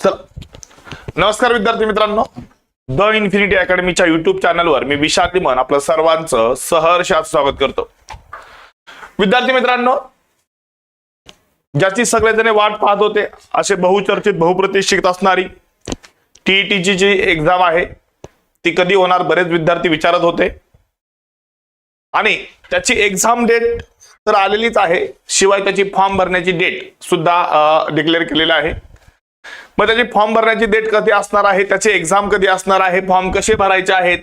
चला. नमस्कार विद्यार्थी मित्रांनो. द इन्फिनिटी अकॅडमीच्या युट्यूब चॅनलवर मी विशाल लिमन आपलं सर्वांचं सहर्षात स्वागत करतो. विद्यार्थी मित्रांनो ज्याची सगळेजण वाट पाहत होते असे बहुचर्चित बहुप्रतिष्ठित असणारी टीईटीची जी एक्झाम आहे. ती कधी होणार बरेच विद्यार्थी विचारत होते. आणि त्याची एक्झाम डेट तर आलेलीच आहे. शिवाय त्याची फॉर्म भरण्याची डेट सुद्धा डिक्लेअर केलेली आहे. मग त्याची फॉर्म भरण्याची डेट कधी असणार आहे? त्याची एक्झाम कधी असणार आहे? फॉर्म कसे भरायचे आहेत?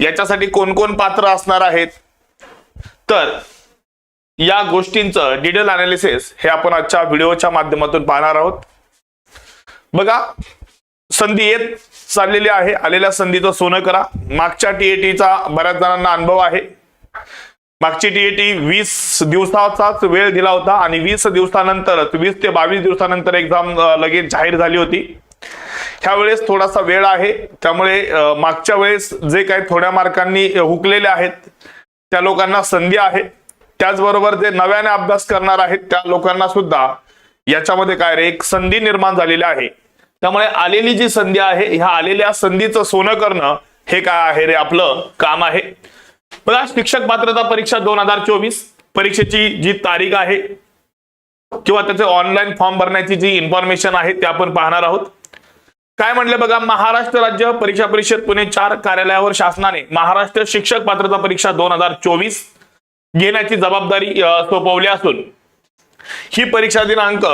याच्यासाठी कोण कोण पात्र असणार आहेत? तर या गोष्टींचं डिटेल अनालिसिस हे आपण आजच्या व्हिडिओच्या माध्यमातून पाहणार आहोत. बघा संधी येत चाललेली आहे. आलेल्या संधीचं सोनं करा. मागच्या टीएटीचा बऱ्याच जणांना अनुभव आहे. मागची टीएटी वीस दिवसाचाच वेळ दिला होता आणि वीस दिवसानंतरच वीस ते बावीस दिवसानंतर एक्झाम लगेच जाहीर झाली होती. ह्या वेळेस थोडासा वेळ आहे. त्यामुळे मागच्या वेळेस जे काही थोड्या मार्कांनी हुकलेले आहेत त्या लोकांना संधी आहे. त्याचबरोबर जे नव्याने अभ्यास करणार आहेत त्या लोकांना सुद्धा याच्यामध्ये काय रे एक संधी निर्माण झालेली आहे. त्यामुळे आलेली जी संधी आहे ह्या आलेल्या संधीचं सोनं करणं हे काय आहे रे आपलं काम आहे. बघा शिक्षक पात्रता परीक्षा दोन हजार चोवीस परीक्षेची जी तारीख आहे किंवा त्याचे ऑनलाईन फॉर्म भरण्याची जी इन्फॉर्मेशन आहे ते आपण पाहणार आहोत. काय म्हणले बघा महाराष्ट्र राज्य परीक्षा परिषद पुणे चार कार्यालयावर शासनाने महाराष्ट्र शिक्षक पात्रता परीक्षा दोन हजार चोवीस घेण्याची जबाबदारी सोपवली असून ही परीक्षा दिनांक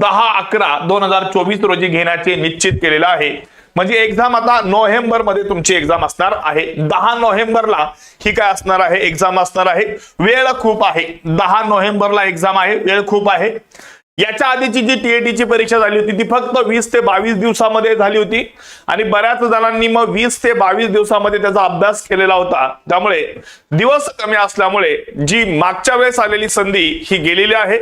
दहा अकरा दोन हजार चोवीस रोजी घेण्याचे निश्चित केलेलं आहे. म्हणजे एक्झाम आता नोव्हेंबरमध्ये तुमची एक्झाम असणार आहे. दहा नोव्हेंबरला ही काय असणार आहे? एक्झाम असणार आहे. वेळ खूप आहे. दहा नोव्हेंबरला एक्झाम आहे. वेळ खूप आहे. याच्या आधीची जी टीएटीची परीक्षा झाली होती ती फक्त वीस ते बावीस दिवसामध्ये झाली होती. आणि बऱ्याच जणांनी मग वीस ते बावीस दिवसामध्ये त्याचा अभ्यास केलेला होता. त्यामुळे दिवस कमी असल्यामुळे जी मागच्या वेळेस आलेली संधी ही गेलेली आहे.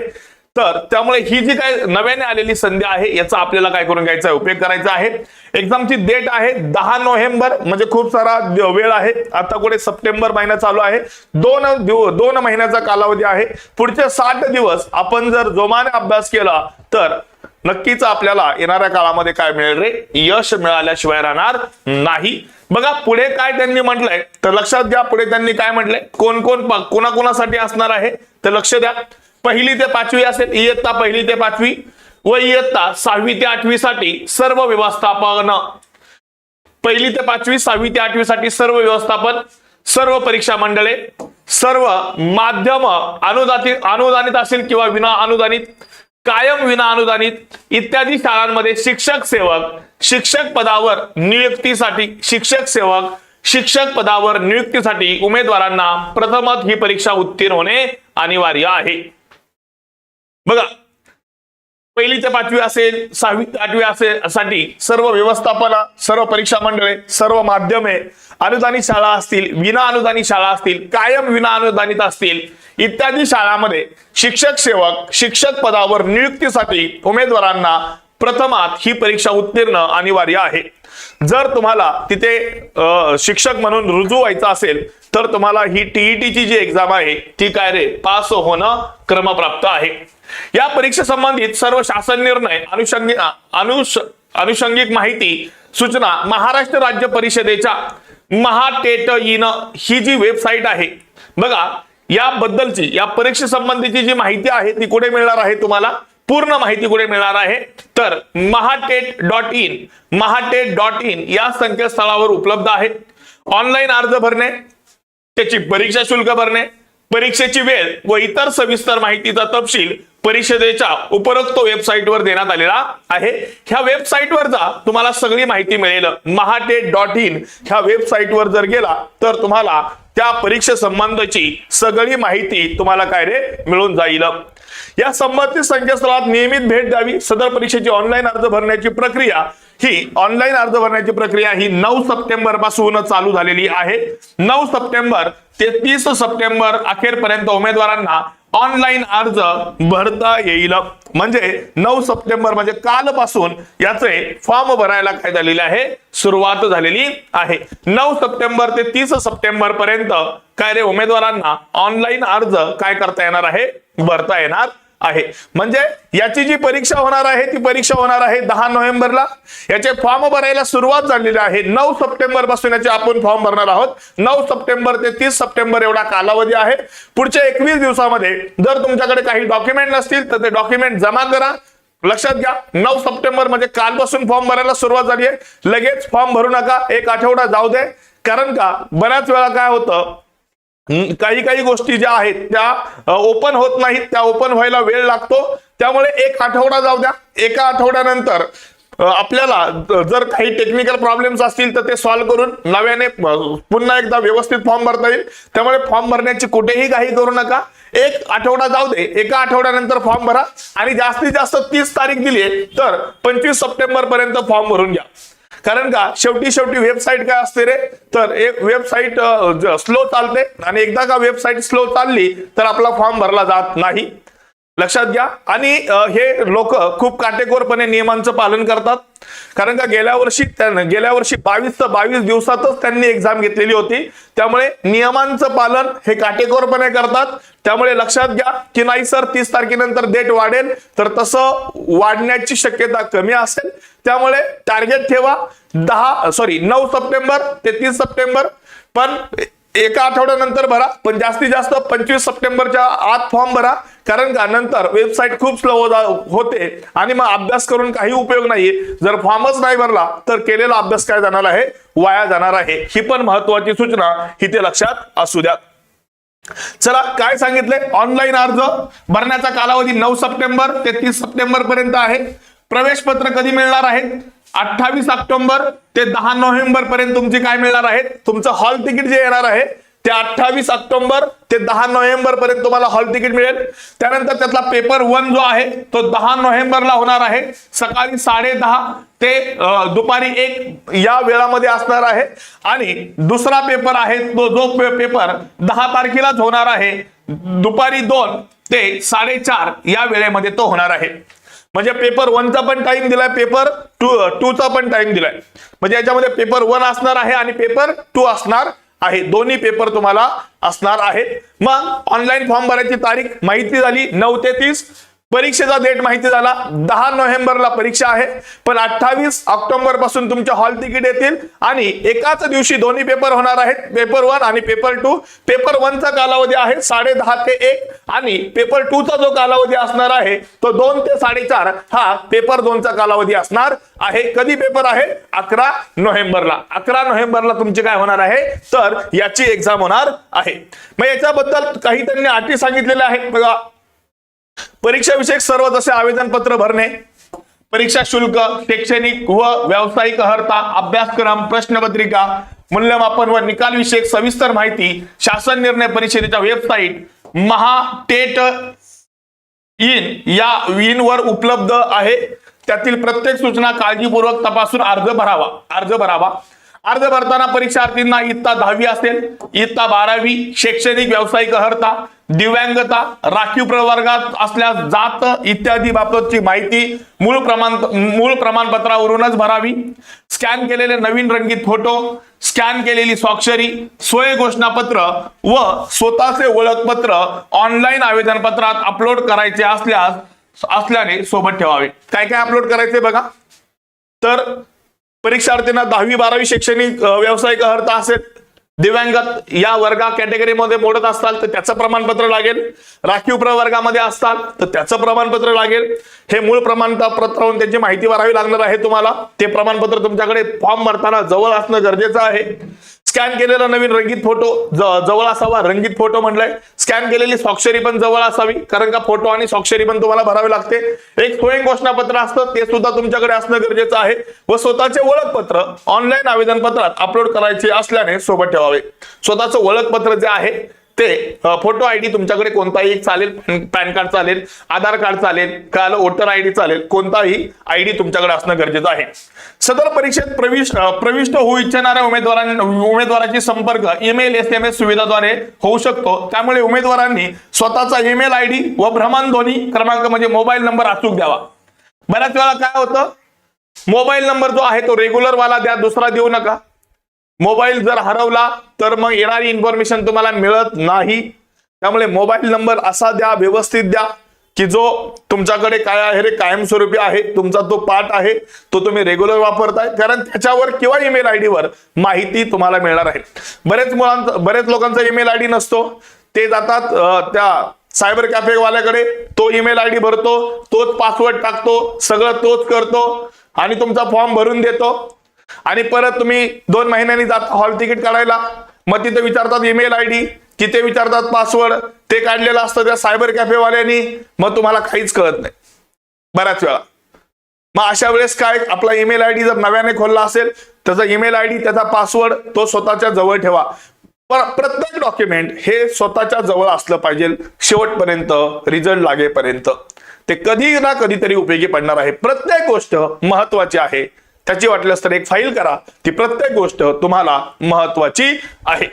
तर त्यामुळे ही जी काय नव्याने आलेली संधी आहे याचा आपल्याला काय करून घ्यायचा आहे? उपयोग करायचा आहे. एक्झामची डेट आहे दहा नोव्हेंबर म्हणजे खूप सारा वेळ आहे. आता कुठे सप्टेंबर महिना चालू आहे. दोन दोन महिन्याचा कालावधी आहे. पुढचे साठ दिवस आपण जर जोमाने अभ्यास केला तर नक्कीच आपल्याला येणाऱ्या काळामध्ये काय मिळेल रे? यश मिळाल्याशिवाय राहणार नाही. बघा पुढे काय त्यांनी म्हटलंय तर लक्षात घ्या पुढे त्यांनी काय म्हटलंय? कोण कोण कोणाकोणासाठी असणार आहे? तर लक्ष द्या. पहिली ते पाचवी असेल इयत्ता पहिली ते पाचवी व इयत्ता सहावी ते आठवी साठी सर्व व्यवस्थापन. पहिली ते पाचवी सहावी ते आठवी साठी सर्व व्यवस्थापन सर्व परीक्षा मंडळे सर्व माध्यम अनुदानित अनुदानित असेल किंवा विना अनुदानित कायम विना अनुदानित इत्यादी शाळांमध्ये शिक्षक सेवक शिक्षक पदावर नियुक्तीसाठी शिक्षक सेवक शिक्षक पदावर नियुक्तीसाठी उमेदवारांना प्रथमच ही परीक्षा उत्तीर्ण होणे अनिवार्य आहे. बघा पहिली ते पाचवी असेल सहावी ते आठवी असेल साठी सर्व व्यवस्थापना सर्व परीक्षा मंडळे सर्व माध्यमे अनुदानित शाळा असतील विना अनुदानित शाळा असतील कायम विना अनुदानित असतील इत्यादी शाळांमध्ये शिक्षक सेवक शिक्षक पदावर नियुक्तीसाठी उमेदवारांना प्रथमात ही परीक्षा उत्तीर्ण अनिवार्य आहे. जर तुम्हाला तिथे शिक्षक म्हणून रुजू व्हायचं असेल तर तुम्हाला ही टीईटीची जी एक्झाम आहे ती काय रे पास होणं क्रमप्राप्त आहे. या परीक्षेसंबंधित सर्व शासन निर्णय अनुषंगिक अनुष अनुषंगिक माहिती सूचना महाराष्ट्र राज्य परिषदेच्या Mahatet in he G website आहे बघा याबद्दलची या परीक्षेसंबंधीची जी माहिती आहे ती कुठे मिळणार आहे तुम्हाला? पूर्ण माहिती कुठे मिळणार आहे? तर MahaTET dot in MahaTET dot in या संकेतस्थळावर उपलब्ध आहे. ऑनलाईन अर्ज भरणे त्याची परीक्षा शुल्क भरणे परीक्षेची वेळ व इतर सविस्तर माहितीचा तपशील परिषदेच्या उपरोक्त वेबसाईटवर देण्यात आलेला आहे. ह्या वेबसाईटवर जा तुम्हाला सगळी माहिती मिळेल. महाटेट डॉट इन ह्या वेबसाईटवर जर गेला तर तुम्हाला त्या परीक्षे संबंधाची सगळी माहिती तुम्हाला काय रे मिळून जाईल. या संबंधित संकेतस्थळात नियमित भेट द्यावी. सदर परीक्षेची ऑनलाईन अर्ज भरण्याची प्रक्रिया ही ऑनलाईन अर्ज भरण्याची प्रक्रिया ही नऊ सप्टेंबरपासून चालू झालेली आहे. नऊ सप्टेंबर ते तीस सप्टेंबर अखेरपर्यंत उमेदवारांना ऑनलाईन अर्ज भरता येईल. म्हणजे नऊ सप्टेंबर म्हणजे कालपासून याचे फॉर्म भरायला काय झालेले आहे? सुरुवात झालेली आहे. नऊ सप्टेंबर ते तीस सप्टेंबर पर्यंत काय रे उमेदवारांना ऑनलाईन अर्ज काय करता येणार आहे? भरता येणार. आहे. म्हणजे याची जी परीक्षा होणार आहे ती परीक्षा होणार आहे दहा नोव्हेंबरला. याचे फॉर्म भरायला सुरुवात झालेली आहे. नऊ सप्टेंबरपासून याचे आपण फॉर्म भरणार आहोत. नऊ सप्टेंबर ते तीस सप्टेंबर एवढा कालावधी आहे. पुढच्या एकवीस दिवसामध्ये जर तुमच्याकडे काही डॉक्युमेंट नसतील तर ते डॉक्युमेंट जमा करा. लक्षात घ्या नऊ सप्टेंबर म्हणजे कालपासून फॉर्म भरायला सुरुवात झाली आहे. लगेच फॉर्म भरू नका. एक आठवडा जाऊ दे. कारण का? बऱ्याच वेळा काय होतं काही काही गोष्टी ज्या आहेत त्या ओपन होत नाहीत त्या ओपन व्हायला वेळ लागतो. त्यामुळे एक आठवडा जाऊ द्या. एका आठवड्यानंतर आपल्याला जर काही टेक्निकल प्रॉब्लेम्स असतील तर ते सॉल्व्ह करून नव्याने पुन्हा एकदा व्यवस्थित फॉर्म भरता येईल. त्यामुळे फॉर्म भरण्याची कुठेही काही करू नका. एक आठवडा जाऊ दे. एका आठवड्यानंतर फॉर्म भरा. आणि जास्तीत जास्त तीस तारीख दिली तर पंचवीस सप्टेंबर पर्यंत फॉर्म भरून घ्या. कारण का? शेवटी शेवटी वेबसाईट काय असते रे? तर एक वेबसाईट स्लो चालते आणि एकदा का वेबसाईट स्लो चालली तर आपला फॉर्म भरला जात नाही. लक्षात घ्या. आणि हे लोक खूप काटेकोरपणे नियमांचं पालन करतात. कारण का गेल्या वर्षी गेल्या वर्षी बावीस ते बावीस दिवसातच त्यांनी एक्झाम घेतलेली होती. त्यामुळे नियमांचं पालन हे काटेकोरपणे करतात. त्यामुळे लक्षात घ्या की नाही सर तीस तारखेनंतर डेट वाढेल. तर तसं वाढण्याची शक्यता कमी असेल. त्यामुळे टार्गेट ठेवा. दहा सॉरी नऊ सप्टेंबर ते तीस सप्टेंबर. पण एका आठवड्यानंतर भरा पण जास्तीत जास्त पंचवीस सप्टेंबरच्या आत फॉर्म भरा कारण का नंतर वेबसाईट खूप स्लो होते आणि मग अभ्यास करून काही उपयोग नाही जर फॉर्मच नाही भरला तर केलेला अभ्यास काय जाणार आहे? वाया जाणार आहे. ही पण महत्वाची सूचना इथे लक्षात असू द्या. चला काय सांगितलंय ऑनलाईन अर्ज भरण्याचा कालावधी नऊ सप्टेंबर ते तीस सप्टेंबर पर्यंत आहे. प्रवेश पत्र कधी मिळणार आहे? अठ्ठावीस ऑक्टोबर ते दहा नोव्हेंबर पर्यंत तुमची काय मिळणार आहे? तुमचं हॉल तिकीट जे येणार आहे ते अठ्ठावीस ऑक्टोबर ते दहा नोव्हेंबर पर्यंत तुम्हाला हॉल तिकीट मिळेल. त्यानंतर त्यातला पेपर वन जो आहे तो दहा नोव्हेंबरला होणार आहे. सकाळी साडे दहा ते दुपारी एक या वेळामध्ये असणार आहे. आणि दुसरा पेपर आहे तो जो पेपर दहा तारखेलाच होणार आहे. दुपारी दोन ते साडेचार या वेळेमध्ये तो होणार आहे. म्हणजे पेपर वनचा पण टाइम दिलाय पेपर टू टूचा पण टाइम दिलाय. म्हणजे याच्यामध्ये पेपर वन असणार आहे आणि पेपर टू असणार आहे. दोन्ही पेपर तुम्हाला असणार आहेत. मग ऑनलाईन फॉर्म भरायची तारीख माहिती झाली नऊ ते तीस. परीक्षेचा डेट माहिती झाला. दहा नोव्हेंबरला परीक्षा आहे. पण अठ्ठावीस ऑक्टोबरपासून तुमच्या हॉल तिकीट येतील आणि एकाच दिवशी दोन्ही पेपर होणार आहेत. पेपर वन आणि पेपर टू पेपर वनचा कालावधी आहे साडे दहा ते एक आणि पेपर टू चा जो कालावधी असणार आहे तो दोन ते साडेचार हा पेपर दोनचा कालावधी असणार आहे. कधी पेपर आहे? अकरा नोव्हेंबरला. अकरा नोव्हेंबरला तुमचे काय होणार आहे? तर याची एक्झाम होणार आहे. मग याच्याबद्दल काही त्यांनी अटी सांगितलेल्या आहेत. बघा परीक्षा विषयक सर्व जसे आवेदन पत्र भरणे परीक्षा शुल्क शैक्षणिक व व्यावसायिक अर्हता अभ्यासक्रम प्रश्नपत्रिका मूल्यमापन व निकाल विषयक सविस्तर माहिती शासन निर्णय परिषदेच्या वेबसाईट महाटेट इन या इन वर उपलब्ध आहे. त्यातील प्रत्येक सूचना काळजीपूर्वक तपासून अर्ज भरावा अर्ज भरावा. अर्ज भरताना परीक्षार्थींना इयत्ता दहावी असेल इयत्ता बारावी शैक्षणिक व्यावसायिक अर्हता दिव्यांगता राखीव प्रवर्गात असल्यास जात इत्यादी बाबतची माहिती मूळ प्रमाण मूळ प्रमाणपत्रावरूनच भरावी. स्कॅन केलेले नवीन रंगीत फोटो स्कॅन केलेली स्वाक्षरी सोय घोषणापत्र व स्वतःचे ओळखपत्र ऑनलाईन आवेदन पत्रात अपलोड करायचे असल्यास असल्याने सोबत ठेवावे. काय काय अपलोड करायचे बघा. तर परीक्षार्थींना दहावी बारावी शैक्षणिक व्यावसायिक अर्थ असेल दिव्यांगत या वर्गा कॅटेगरीमध्ये मोडत असताल तर त्याचं प्रमाणपत्र लागेल. राखीव प्रवर्गामध्ये असताल तर त्याचं प्रमाणपत्र लागेल. हे मूळ प्रमाणपत्रावरून त्यांची माहिती भरावी लागणार आहे तुम्हाला. ते प्रमाणपत्र तुमच्याकडे फॉर्म भरताना जवळ असणं गरजेचं आहे. स्कॅन केलेला नवीन रंगीत फोटो जवळ असावा रंगीत फोटो म्हणलाय. स्कॅन केलेली स्वाक्षरी पण जवळ असावी कारण का फोटो आणि स्वाक्षरी पण तुम्हाला भरावे लागते. एक स्वयं घोषणापत्र असतं ते सुद्धा तुमच्याकडे असणं गरजेचं आहे. व स्वतःचे ओळखपत्र ऑनलाईन आवेदन पत्रात अपलोड करायचे असल्याने सोबत ठेवावे. स्वतःचं ओळखपत्र जे आहे ते फोटो आयडी तुमच्याकडे कोणताही चालेल पॅन- कार्ड चालेल आधार कार्ड चालेल काल वोटर आयडी चालेल कोणताही आयडी तुमच्याकडे असणं गरजेचं आहे. सदर परीक्षेत प्रविष्ट प्रविष्ट होऊ इच्छिणाऱ्या उमेदवारांनी उमेदवाराची संपर्क ईमेल एस एम एस सुविधाद्वारे होऊ शकतो. त्यामुळे उमेदवारांनी स्वतःचा ईमेल आयडी व भ्रमणध्वनी क्रमांक म्हणजे मोबाईल नंबर अचूक द्यावा. बऱ्याच वेळा काय होतं? मोबाईल नंबर जो आहे तो रेग्युलर वाला द्या दुसरा देऊ नका. मोबाईल जर हरवला तर मग येणारी इन्फॉर्मेशन तुम्हाला मिळत नाही. त्यामुळे मोबाईल नंबर असा द्या व्यवस्थित द्या की जो तुमच्याकडे काय आहे रे कायमस्वरूपी आहे तुमचा तो पाठ आहे तो तुम्ही रेग्युलर वापरताय. कारण त्याच्यावर किंवा ईमेल आय वर माहिती तुम्हाला मिळणार आहे. बरेच मुलांचा बरेच लोकांचा ईमेल आय डी नसतो. ते जातात त्या सायबर कॅफेवाल्याकडे तो ईमेल आय डी भरतो तोच पासवर्ड टाकतो सगळं तोच करतो आणि तुमचा फॉर्म भरून देतो. आणि परत तुम्ही दोन महिन्यांनी जात हॉल तिकीट काढायला. मग तिथे विचारतात ईमेल आय डी तिथे विचारतात पासवर्ड ते काढलेलं असतं त्या सायबर कॅफेवाल्यांनी मग तुम्हाला काहीच कळत नाही. बऱ्याच वेळा. मग अशा वेळेस काय आपला ईमेल आय डी जर नव्याने खोलला असेल त्याचा ईमेल आय डी त्याचा पासवर्ड तो स्वतःच्या जवळ ठेवा. प्रत्येक डॉक्युमेंट हे स्वतःच्या जवळ असलं पाहिजे शेवटपर्यंत रिझल्ट लागेपर्यंत. ते कधी ना कधीतरी उपयोगी पडणार आहे. प्रत्येक गोष्ट महत्वाची आहे. त्याची वाटल्यास तर एक फाईल करा. ती प्रत्येक गोष्ट तुम्हाला महत्वाची आहे.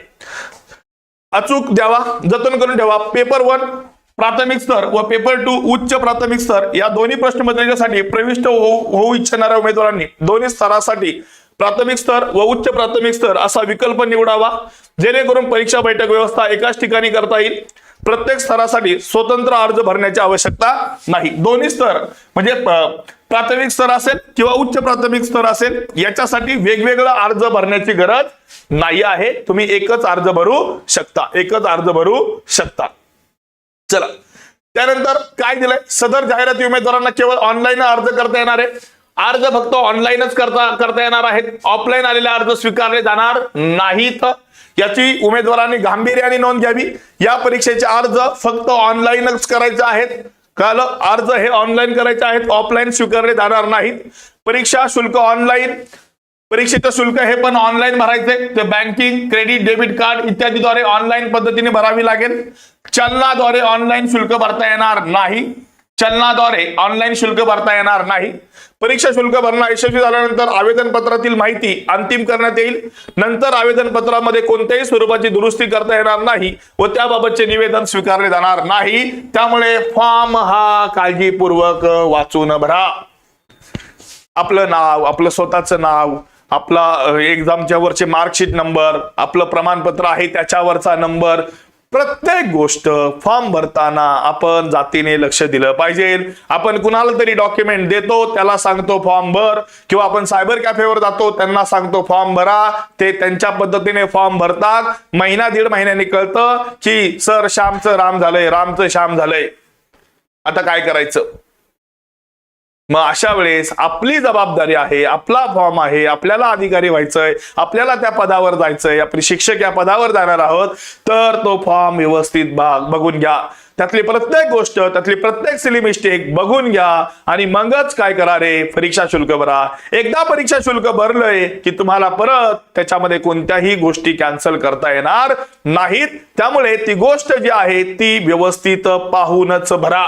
अचूक द्यावा जतन करून ठेवा. पेपर वन प्राथमिक स्तर व पेपर टू उच्च प्राथमिक स्तर या दोन्ही प्रश्नपत्रिकेसाठी प्रविष्ट होऊ होऊ इच्छिणाऱ्या उमेदवारांनी दोन्ही स्तरासाठी प्राथमिक स्तर व उच्च प्राथमिक स्तर असा विकल्प निवडावा. जेणेकरून परीक्षा बैठक व्यवस्था एकाच ठिकाणी करता येईल. प्रत्येक स्तरासाठी स्वतंत्र अर्ज भरण्याची आवश्यकता नाही. दोन्ही स्तर म्हणजे प्राथमिक स्तर असेल किंवा उच्च प्राथमिक स्तर असेल याच्यासाठी वेगवेगळा अर्ज भरण्याची गरज नाही आहे. तुम्ही एकच अर्ज भरू शकता. एकच अर्ज भरू शकता. चला. त्यानंतर काय दिलंय? सदर जाहिराती उमेदवारांना केवळ ऑनलाईन अर्ज करता येणार आहे. अर्ज फक्त ऑनलाईनच करता करता येणार आहेत. ऑफलाईन आलेले अर्ज स्वीकारले जाणार नाहीत. याची उमेदवारांनी गांभीर्याने नोंद घ्यावी. या परीक्षेचे अर्ज फक्त ऑनलाईनच करायचे आहेत. काल अर्ज हे ऑनलाईन करायचे आहेत ऑफलाईन स्वीकारले जाणार नाहीत. परीक्षा शुल्क ऑनलाईन परीक्षेचं शुल्क हे पण ऑनलाईन भरायचे. ते बँकिंग क्रेडिट डेबिट कार्ड इत्यादीद्वारे ऑनलाईन पद्धतीने भरावी लागेल. चलनाद्वारे ऑनलाईन शुल्क भरता येणार नाही. चलनाद्वारे ऑनलाईन शुल्क भरता येणार नाही. परीक्षा शुल्क भरणा यशस्वी झाल्यानंतर आवेदन पत्रातील माहिती अंतिम करण्यात येईल. नंतर आवेदन पत्रामध्ये कोणत्याही स्वरूपाची दुरुस्ती करता येणार नाही व त्याबाबतचे निवेदन स्वीकारले जाणार नाही. त्यामुळे फॉर्म हा काळजीपूर्वक वाचून भरा. आपलं नाव आपलं स्वतःचं नाव आपला एक्झामच्या वरचे मार्कशीट नंबर आपलं प्रमाणपत्र आहे त्याच्यावरचा नंबर प्रत्येक गोष्ट फॉर्म भरताना आपण जातीने लक्ष दिलं पाहिजे. आपण कुणाला तरी डॉक्युमेंट देतो त्याला सांगतो फॉर्म भर. किंवा आपण सायबर कॅफेवर जातो त्यांना सांगतो फॉर्म भरा. ते त्यांच्या पद्धतीने फॉर्म भरतात. महिना दीड महिन्याने कळतं की सर श्यामचं राम झालंय रामचं श्याम झालंय. आता काय करायचं? मग अशा वेळेस आपली जबाबदारी आहे आपला फॉर्म आहे आपल्याला अधिकारी व्हायचंय आपल्याला त्या पदावर जायचंय आपण शिक्षक या पदावर जाणार आहोत तर तो फॉर्म व्यवस्थित भाग बघून घ्या. त्यातली प्रत्येक गोष्ट त्यातली प्रत्येक सिली मिस्टेक बघून घ्या आणि मगच काय करा रे? परीक्षा शुल्क भरा. एकदा परीक्षा शुल्क भरलंय की तुम्हाला परत त्याच्यामध्ये कोणत्याही गोष्टी कॅन्सल करता येणार नाहीत. त्यामुळे ती गोष्ट जी आहे ती व्यवस्थित पाहूनच भरा.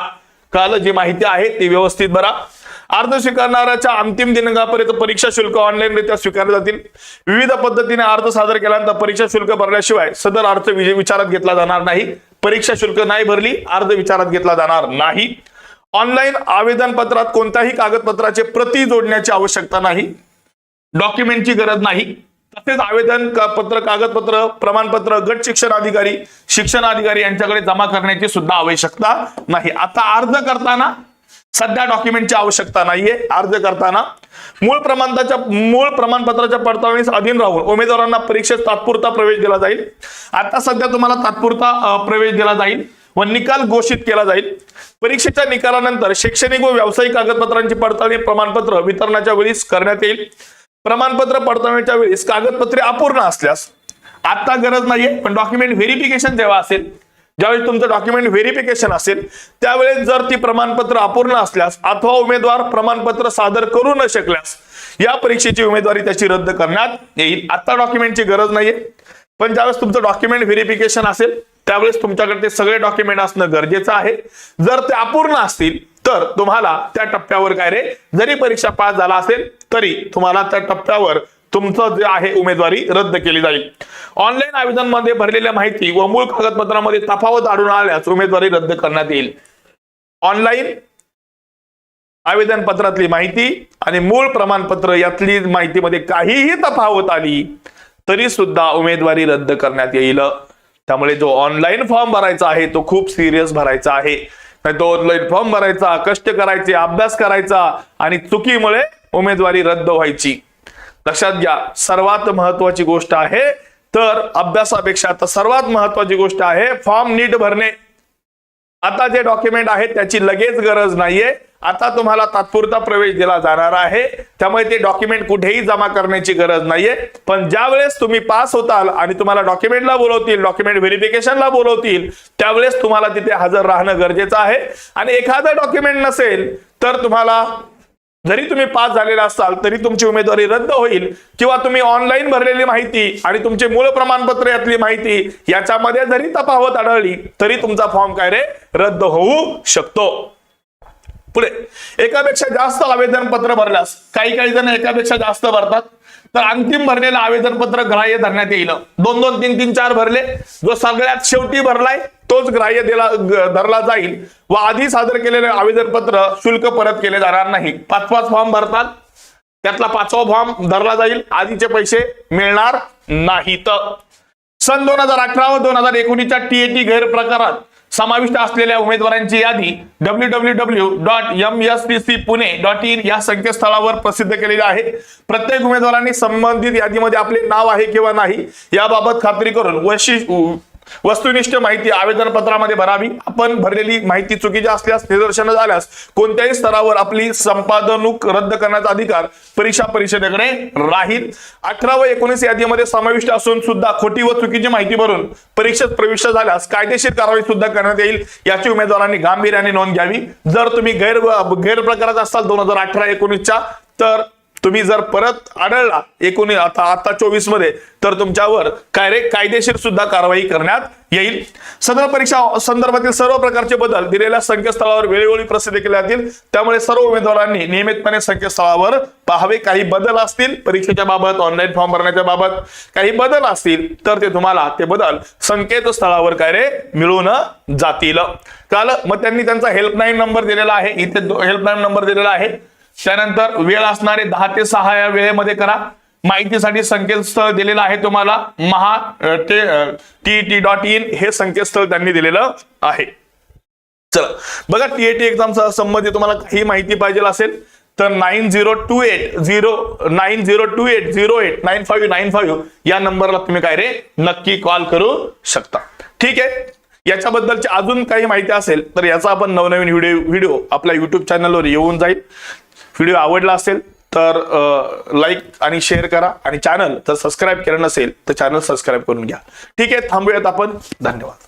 काल जी माहिती आहे ती व्यवस्थित भरा. अर्ज स्वीकारणाऱ्याच्या अंतिम दिनांकापर्यंत परीक्षा शुल्क ऑनलाईनरित्या स्वीकारले जातील. विविध पद्धतीने अर्ज सादर केल्यानंतर परीक्षा शुल्क भरल्याशिवाय सदर अर्ज विचारात घेतला जाणार नाही. परीक्षा शुल्क नाही भरली अर्ज विचारात घेतला जाणार नाही. ऑनलाईन आवेदन पत्रात कोणत्याही कागदपत्राचे प्रती जोडण्याची आवश्यकता नाही. डॉक्युमेंटची गरज नाही. तसेच आवेदन पत्र कागदपत्र प्रमाणपत्र गट शिक्षण अधिकारी शिक्षण अधिकारी यांच्याकडे जमा करण्याची सुद्धा आवश्यकता नाही. आता अर्ज करताना सध्या डॉक्युमेंटची आवश्यकता नाहीये अर्ज करताना. मूळ प्रमाणपत्राच्या मूळ प्रमाणपत्राच्या पडताळणीस अधीन राहून उमेदवारांना परीक्षेत तात्पुरता प्रवेश दिला जाईल. आता सध्या तुम्हाला तात्पुरता प्रवेश दिला जाईल व निकाल घोषित केला जाईल. परीक्षेच्या निकालानंतर शैक्षणिक व व्यावसायिक कागदपत्रांची पडताळणी प्रमाणपत्र वितरणाच्या वेळीस करण्यात येईल. प्रमाणपत्र पडताळणीच्या वेळेस कागदपत्रे अपूर्ण असल्यास आता गरज नाहीये पण डॉक्युमेंट व्हेरिफिकेशन जेव्हा असेल ज्यावेळी तुमचं डॉक्युमेंट व्हेरिफिकेशन असेल त्यावेळेस जर ती प्रमाणपत्र अपूर्ण असल्यास अथवा उमेदवार प्रमाणपत्र सादर करू न शकल्यास या परीक्षेची उमेदवारी त्याची रद्द करण्यात येईल. आता डॉक्युमेंटची गरज नाहीये. पण ज्यावेळेस तुमचं डॉक्युमेंट व्हेरिफिकेशन असेल त्यावेळेस तुमच्याकडे ते सगळे डॉक्युमेंट असणं गरजेचं आहे. जर ते अपूर्ण असतील तर तुम्हाला त्या टप्प्यावर काय रे? जरी परीक्षा पास झाला असेल तरी तुम्हाला त्या टप्प्यावर तुमचं जे आहे उमेदवारी रद्द केली जाईल. ऑनलाईन आवेदनमध्ये भरलेल्या माहिती व मूळ कागदपत्रामध्ये तफावत आढळून आल्यास उमेदवारी रद्द करण्यात येईल. ऑनलाईन आवेदन पत्रातली माहिती आणि मूळ प्रमाणपत्र यातली माहितीमध्ये काहीही तफावत आली तरी सुद्धा उमेदवारी रद्द करण्यात येईल. त्यामुळे जो ऑनलाईन फॉर्म भरायचा आहे तो खूप सिरियस भरायचा आहे. नाही तो ऑनलाईन फॉर्म भरायचा कष्ट करायचे अभ्यास करायचा आणि चुकीमुळे उमेदवारी रद्द व्हायची. लक्षात घ्या सर्वात महत्वाची गोष्ट आहे. तर अभ्यासापेक्षा आता सर्वात महत्वाची गोष्ट आहे फॉर्म नीट भरणे. आता जे डॉक्युमेंट आहे त्याची लगेच गरज नाहीये. आता तुम्हाला तात्पुरता प्रवेश दिला जाणार आहे. त्यामुळे ते डॉक्युमेंट कुठेही जमा करण्याची गरज नाहीये. पण ज्या वेळेस तुम्ही पास होताल आणि तुम्हाला डॉक्युमेंटला बोलवतील डॉक्युमेंट व्हेरिफिकेशनला बोलवतील त्यावेळेस तुम्हाला तिथे हजर राहणं गरजेचं आहे. आणि एखादं डॉक्युमेंट नसेल तर तुम्हाला जरी तुम्ही पास झालेला असाल तरी तुमची उमेदवारी रद्द होईल. किंवा तुम्ही ऑनलाईन भरलेली माहिती आणि तुमचे मूळ प्रमाणपत्र यातली माहिती याच्यामध्ये जरी तफावत आढळली तरी तुमचा फॉर्म काय रे? रद्द होऊ शकतो. पुढे. एकापेक्षा जास्त आवेदन पत्र भरल्यास काही काही जण एकापेक्षा जास्त भरतात. तर अंतिम भरलेलं आवेदन पत्र ग्राह्य धरण्यात येईल. दोन दोन तीन तीन चार भरले. जो सगळ्यात शेवटी भरलाय तोच ग्राह्य दिला धरला जाईल. व आधी सादर केलेले आवेदन पत्र शुल्क परत केले जाणार नाही. पाच पाच फॉर्म भरतात. त्यातला पाचवा फॉर्म धरला जाईल. आधीचे पैसे मिळणार नाहीत. सन दोन हजार अठरा व दोन हजार एकोणीसच्या टीएटी गैरप्रकारात समाविष्ट असलेल्या उमेदवारांची यादी W W W dot M S T C Pune dot in या संकेतस्थळावर प्रसिद्ध केलेली आहे. प्रत्येक उमेदवारांनी संबंधित यादीमध्ये आपले नाव आहे किंवा नाही याबाबत खात्री करून वैशिष्ट्य वस्तुनिष्ठ माहिती आवेदन पत्रामध्ये भरावी. आपण भरलेली माहिती चुकीची असल्यास निदर्शन झाल्यास कोणत्याही स्तरावर आपली संपादनूक रद्द करण्याचा अधिकार परीक्षा परिषदेकडे राहील. अठरा व एकोणीस यादीमध्ये समाविष्ट असून सुद्धा खोटी व चुकीची माहिती भरून परीक्षेत प्रविष्ट झाल्यास कायदेशीर कारवाई सुद्धा करण्यात येईल याची उमेदवारांनी गांभीर्याने नोंद घ्यावी. जर तुम्ही गैर गैरप्रकारात असाल दोन हजार अठरा एकोणीसच्या तर तुम्ही जर परत आढळला एकोणीस आता आता चोवीसमध्ये तर तुमच्यावर काय रे कायदेशीर सुद्धा कारवाई करण्यात येईल. सदर परीक्षा संदर्भातील सर्व प्रकारचे बदल दिलेल्या संकेतस्थळावर वेळोवेळी प्रसिद्ध केले जातील. त्यामुळे सर्व उमेदवारांनी नियमितपणे संकेतस्थळावर पाहावे. काही बदल असतील परीक्षेच्या बाबत ऑनलाईन फॉर्म भरण्याच्या बाबत काही बदल असतील तर ते तुम्हाला ते बदल संकेतस्थळावर काय रे मिळून जातील. काल मग त्यांनी त्यांचा हेल्पलाईन नंबर दिलेला आहे. इथे हेल्पलाईन नंबर दिलेला आहे. त्यानंतर वेळ असणारे दहा ते सहा या वेळेमध्ये करा. माहितीसाठी संकेतस्थळ दिलेलं आहे तुम्हाला. महा ते टी टी डॉट इन हे संकेतस्थळ त्यांनी दिलेलं आहे. चला बघा टीएटी एक्झाम संबंधित तुम्हाला काही माहिती पाहिजे असेल तर nine zero two eight zero nine zero two eight zero eight nine five nine five या नंबरला तुम्ही काय रे नक्की कॉल करू शकता. ठीक आहे? याच्याबद्दलची अजून काही माहिती असेल तर याचा आपण नवनवीन व्हिडिओ व्हिडिओ आपल्या युट्यूब चॅनलवर येऊन जाईल. व्हिडिओ आवडला असेल तर लाईक आणि शेअर करा. आणि चॅनल जर सबस्क्राईब केलं नसेल तर चॅनल सबस्क्राईब करून घ्या. ठीक आहे थांबूयात आपण. धन्यवाद.